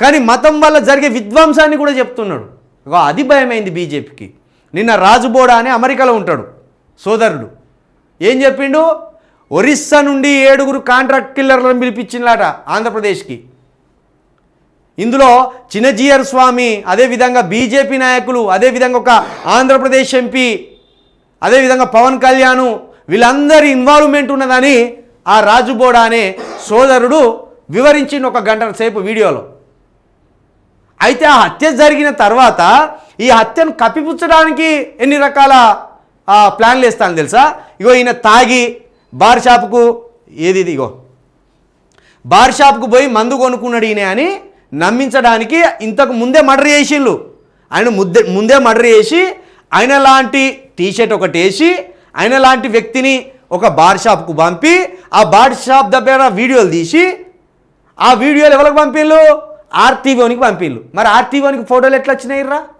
కానీ మతం వల్ల జరిగే విధ్వంసాన్ని కూడా చెప్తున్నాడు. అది భయమైంది బీజేపీకి. నిన్న రాజుబోడా అని అమెరికాలో ఉంటాడు సోదరుడు. ఏం చెప్పిండు? ఒరిస్సా నుండి ఏడుగురు కాంట్రాక్ట్ కిల్లర్లను పిలిపించిందట ఆంధ్రప్రదేశ్కి. ఇందులో చిన్నజీయర్ స్వామి అదేవిధంగా బీజేపీ నాయకులు అదేవిధంగా ఒక ఆంధ్రప్రదేశ్ ఎంపీ అదేవిధంగా పవన్ కళ్యాణ్ వీళ్ళందరి ఇన్వాల్వ్మెంట్ ఉన్నదని ఆ రాజుబోడా అనే సోదరుడు వివరించిన ఒక గంట సేపు వీడియోలో. అయితే ఆ హత్య జరిగిన తర్వాత ఈ హత్యను కప్పిపుచ్చడానికి ఎన్ని రకాల ప్లాన్లు వేస్తాను తెలుసా? ఇగో ఈయన తాగి బార్ షాపుకు ఏది ఇది ఇగో? బార్ షాప్కు పోయి మందు కొనుక్కున్నాడు ఈయన అని నమ్మించడానికి ఇంతకు ముందే మర్డర్ చేసిండు. ఆయన ముద్దే ముందే మర్డర్ చేసి ఆయన లాంటి టీషర్ట్ ఒకటి వేసి ఆయన లాంటి వ్యక్తిని ఒక బార్ షాప్కు పంపి ఆ బార్ షాప్ దగ్గర వీడియోలు తీసి ఆ వీడియోలు ఎవరికి పంపిళ్ళు ఆర్టీవోనికి పంపిళ్ళు మరి ఆర్టీవోనికి ఫోటోలు ఎట్లా వచ్చినాయి రా